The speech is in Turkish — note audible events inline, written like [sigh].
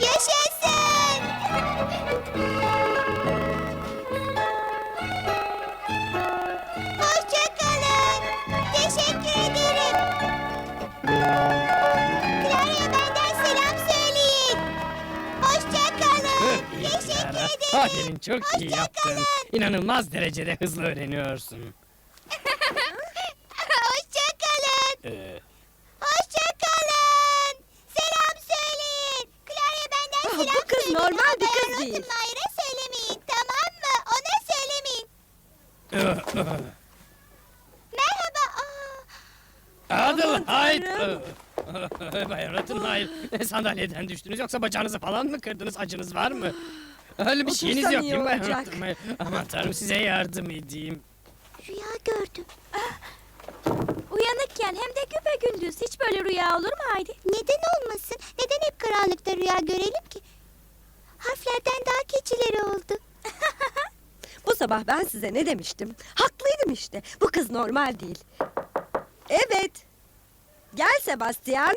Yaşasın! Hoşça kalın. Teşekkür ederim. Clara'ya benden selam söyleyin. Hoşça kalın. Teşekkür ederim. Aferin çok iyi Hoşça yaptın. kalın. İnanılmaz derecede hızlı öğreniyorsun. Hoşça kalın. Ee, Hoşça kalın. Selam söyleyin. Clara'ya benden Ah, selam bu kız söyleyin. normal bir kız Bayan değil. Rottenmeier'e söylemeyin tamam mı? Ona söylemeyin. [laughs] Merhaba. Aa, Adelheid! Bayan Rottenmeier, sandalyeden düştünüz yoksa bacağınızı falan mı kırdınız? Acınız var mı? [gasps] Öyle bir şeyiniz yok değil mi Bayan olacak. Rottenmeier? Aman tanrım size yardım edeyim. rüya gördüm. Güpe gündüz hiç böyle rüya olur mu Haydi? Neden olmasın? Neden hep karanlıkta rüya görelim ki? Harflerden daha keçileri oldu. [laughs] Bu sabah ben size ne demiştim? Haklıydım işte. Bu kız normal değil. Evet. Gel Sebastian.